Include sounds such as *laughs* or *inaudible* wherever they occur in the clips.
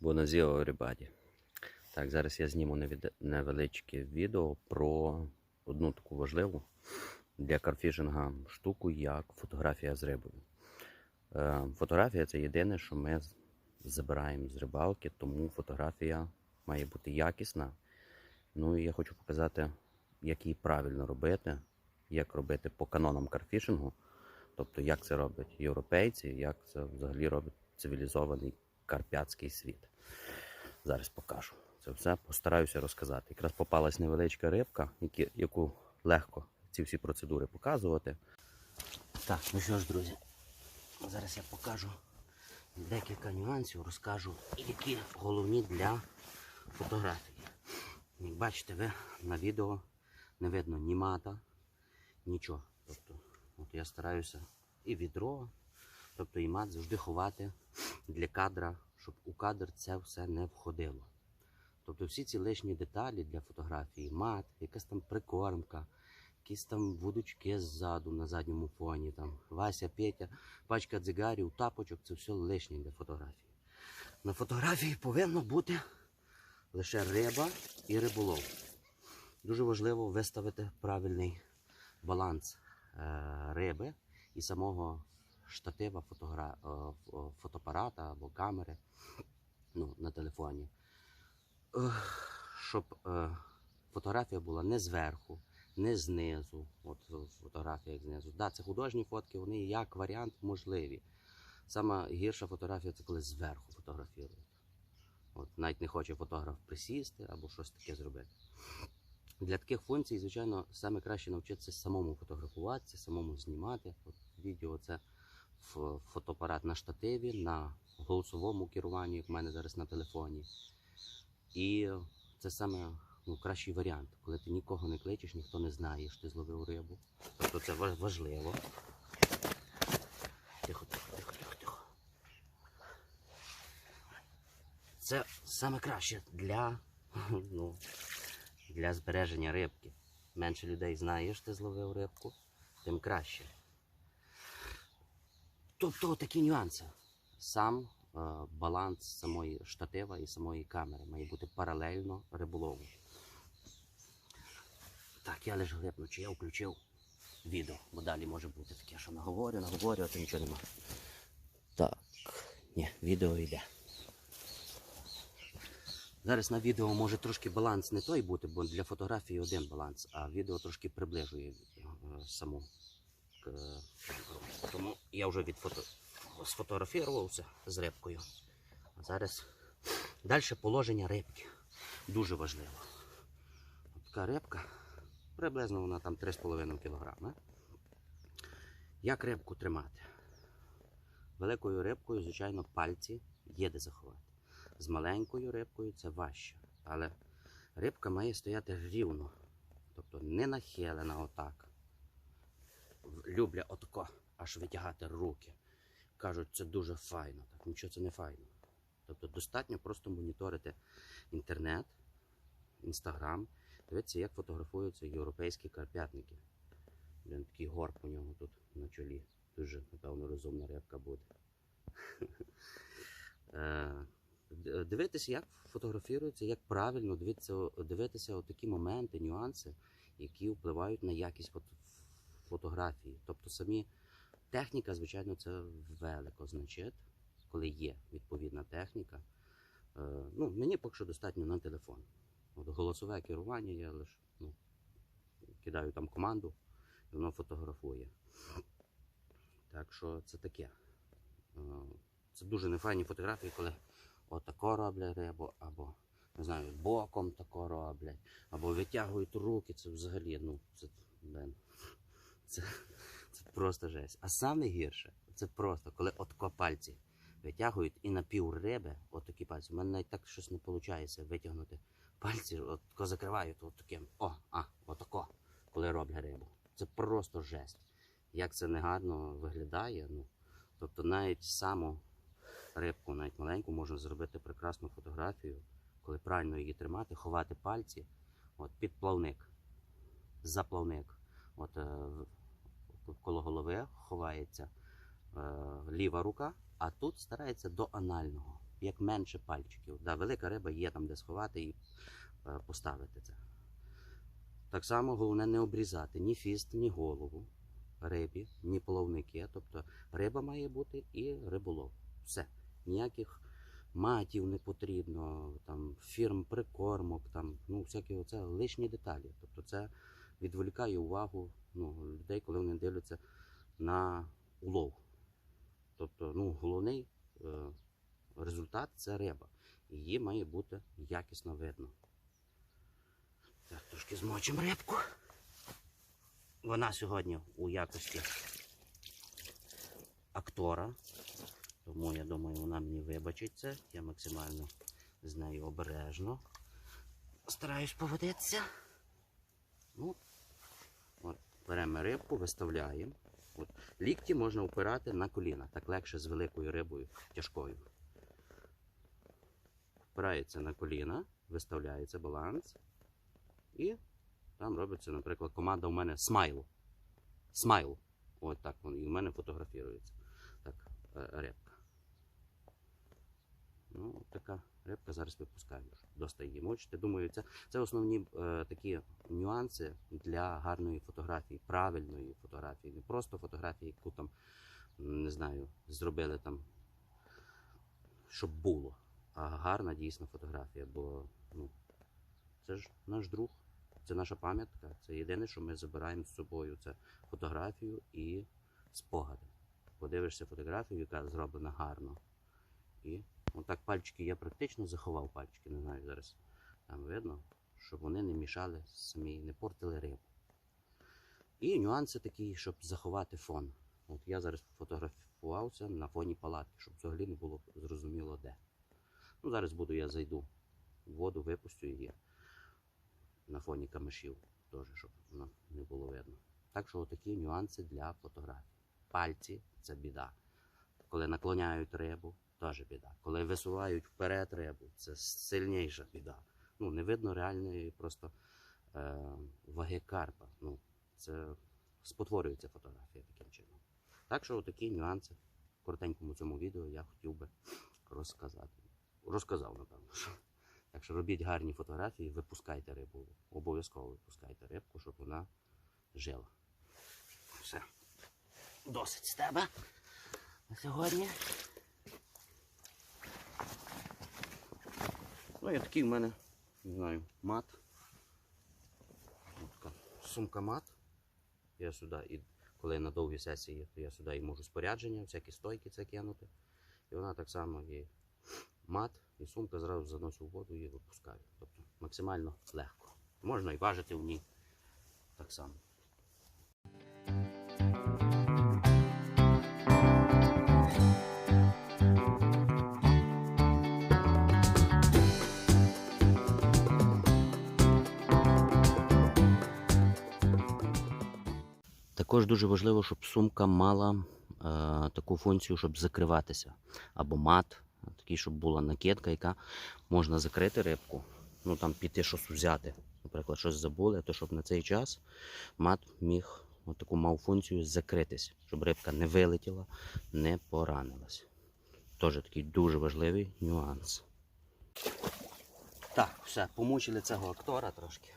Боназіо everybody. Так, зараз я зніму невеличке відео про одну таку важливу для карфішинга штуку, як фотографія з рибою. Е, Фотографія це єдине, що ми забираємо з рибалки, тому фотографія має бути якісна. Ну і я хочу показати, як її правильно робити, як робити по канонам карфішингу. Тобто, як це роблять європейці, як це взагалі робить цивілізований карпятський світ. Зараз покажу. Це все постараюся розказати. Якраз попалась невеличка рибка, яку легко ці всі процедури показувати. Так, ну що ж, друзі, зараз я покажу декілька нюансів, розкажу, які головні для фотографії. Як бачите, ви на відео не видно ні мата, нічого. Тобто, от я стараюся і відро, тобто і мат завжди ховати для кадра, щоб у кадр це все не входило. Тобто всі ці лишні деталі для фотографії, мат, якась там прикормка, якісь там вудочки ззаду на задньому фоні, там Вася, Петя, пачка дзигарів, тапочок це все лишнє для фотографії. На фотографії повинно бути лише риба і риболов. Дуже важливо виставити правильний баланс е, риби і самого штатива фотогра... е, фотоапарата або камери ну, на телефоні. Щоб е, фотографія була не зверху, не знизу. От е, фотографія як знизу. Да, це художні фотки, вони як варіант можливі. Сама гірша фотографія це коли зверху фотографірують. От, навіть не хоче фотограф присісти або щось таке зробити. Для таких функцій, звичайно, саме краще навчитися самому фотографуватися, самому знімати. От відео це фотоапарат на штативі, на голосовому керуванні, як в мене зараз на телефоні. І це саме ну, кращий варіант, коли ти нікого не кличеш, ніхто не знає, що ти зловив рибу. Тобто це важливо. Тихо, тихо, тихо, тихо, тихо. Це саме краще для, *laughs* ну, для збереження рибки. Менше людей знає, що ти зловив рибку, тим краще. Тобто такі нюанси. Сам е, баланс самої штатива і самої камери має бути паралельно риболову. Так, я лише глипну, чи я включив відео, бо далі може бути таке, що наговорю, наговорю, а то нічого нема. Так, ні, відео йде. Зараз на відео може трошки баланс не той бути, бо для фотографії один баланс, а відео трошки приближує е, саму камеру. Я вже відфото... сфотографувався з рибкою. Зараз далі положення рибки. Дуже важливо. Така рибка, приблизно вона там 3,5 кг. Як рибку тримати? Великою рибкою, звичайно, пальці є де заховати. З маленькою рибкою це важче. Але рибка має стояти рівно. Тобто не нахилена отак. Любля отако аж витягати руки. Кажуть, це дуже файно. Так нічого це не файно. Тобто достатньо просто моніторити інтернет, інстаграм, дивитися, як фотографуються європейські карпятники. Блін, такий горб у нього тут на чолі. Дуже, напевно, розумна рибка буде. *laughs* Е, Дивитися, як фотографуються, як правильно дивитися, дивитися такі моменти, нюанси, які впливають на якість фотографії. Тобто самі техніка, звичайно, це велико значить, коли є відповідна техніка. Е, Ну, мені поки що достатньо на телефон. От голосове керування я лише ну, кидаю там команду, і воно фотографує. Так що це таке. Е, Це дуже нефайні фотографії, коли отако роблять рибу, або не знаю, боком тако роблять, або витягують руки. Це взагалі, ну, це, блин, це, це просто жесть. А саме гірше, це просто, коли отако пальці витягують і на пів риби, отакі пальці. У мене навіть так щось не виходить витягнути пальці, отако закривають от таким. О, а, отако, коли роблять рибу. Це просто жесть. Як це негарно виглядає. Ну, тобто навіть саму рибку, навіть маленьку, можна зробити прекрасну фотографію, коли правильно її тримати, ховати пальці, от під плавник, за плавник. От е, коло голови ховається е, ліва рука, а тут старається до анального. як менше пальчиків. Да, велика риба є там, де сховати і е, поставити це. Так само головне не обрізати ні фіст, ні голову рибі, ні половники. Тобто риба має бути і риболов. Все. Ніяких матів не потрібно, там, фірм прикормок, там, ну, всякі оце лишні деталі. Тобто це відволікає увагу ну, людей, коли вони дивляться на улов. Тобто, ну, головний е, результат це риба. Її має бути якісно видно. Так, трошки змочимо рибку. Вона сьогодні у якості актора. Тому я думаю, вона мені вибачить це. Я максимально з нею обережно стараюсь поводитися. Ну, беремо рибку, виставляємо. От, лікті можна опирати на коліна, так легше з великою рибою тяжкою. Впирається на коліна, виставляється баланс. І там робиться, наприклад, команда у мене смайл. Смайл. Ось так він і в мене фотографірується. Так, е, рибка. Ну, така рибка зараз випускаю. Доста її мочити. Думаю, це, це основні е, такі нюанси для гарної фотографії, правильної фотографії. Не просто фотографії, яку там, не знаю, зробили там, щоб було. А гарна дійсно фотографія, бо ну, це ж наш друг, це наша пам'ятка. Це єдине, що ми забираємо з собою. Це фотографію і спогади. Подивишся фотографію, яка зроблена гарно. І отак пальчики я практично заховав пальчики, не знаю, зараз там видно, щоб вони не мішали самі, не портили рибу. І нюанси такі, щоб заховати фон. От я зараз фотографувався на фоні палатки, щоб взагалі не було зрозуміло де. Ну, зараз буду я зайду в воду, випустю її на фоні камишів, теж, щоб воно не було видно. Так що такі нюанси для фотографій. Пальці це біда. Коли наклоняють рибу, теж біда. Коли висувають вперед рибу, це сильніша біда. Ну, не видно реальної просто е, ваги карпа. Ну, це спотворюється фотографія таким чином. Так що такі нюанси в коротенькому цьому відео я хотів би розказати. Розказав, напевно. що. Так що робіть гарні фотографії, випускайте рибу. Обов'язково випускайте рибку, щоб вона жила. Все. Досить з тебе на сьогодні. Ну і такий в мене, не знаю, мат. Сумка мат. Я сюди, і коли на довгі сесії, то я сюди і можу спорядження, всякі стойки це кинути. І вона так само є мат, і сумка зразу заношу в воду і випускаю. Тобто максимально легко. Можна і важити в ній так само. Також дуже важливо, щоб сумка мала е, таку функцію, щоб закриватися. Або мат, такий, щоб була накидка, яка можна закрити рибку, ну там піти щось взяти. Наприклад, щось забули, то щоб на цей час мат міг таку мав функцію закритись, щоб рибка не вилетіла, не поранилась. Теж такий дуже важливий нюанс. Так, все, помучили цього актора трошки.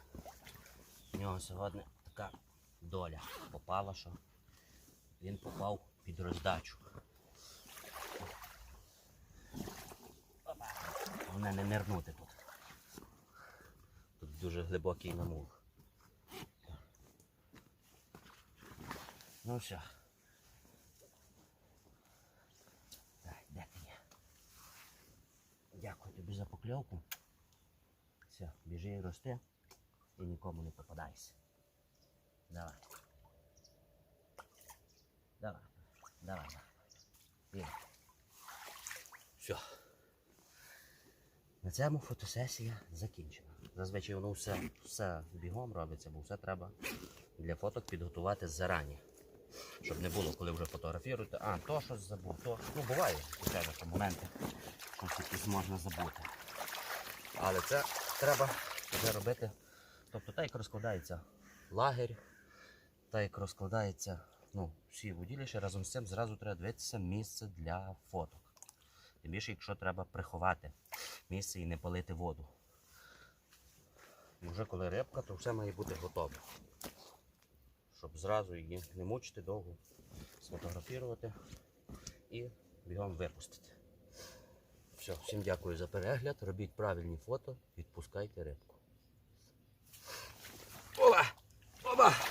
У нього сьогодні така доля попала, що він попав під роздачу. Головне не нирнути тут. Тут дуже глибокий намул. Ну все. Так, де ти є? Дякую тобі за покльовку. Все, біжи і рости і нікому не попадайся. Давай. Давай. Давай. давай. Все. На цьому фотосесія закінчена. Зазвичай воно все, все бігом робиться, бо все треба для фоток підготувати зарані. Щоб не було, коли вже фотографіруєте, а, то щось забув, то. Ну, буває, звичайно, що моменти щось якісь можна забути. Але це треба вже робити. Тобто так як розкладається лагерь, так як розкладається ну, всі воділіші, разом з цим зразу треба дивитися місце для фоток. Тим більше, якщо треба приховати місце і не палити воду. Вже коли рибка, то все має бути готове. Щоб зразу її не мучити, довго сфотографувати і бігом випустити. Все, всім дякую за перегляд. Робіть правильні фото, відпускайте рибку. Оба! Опа!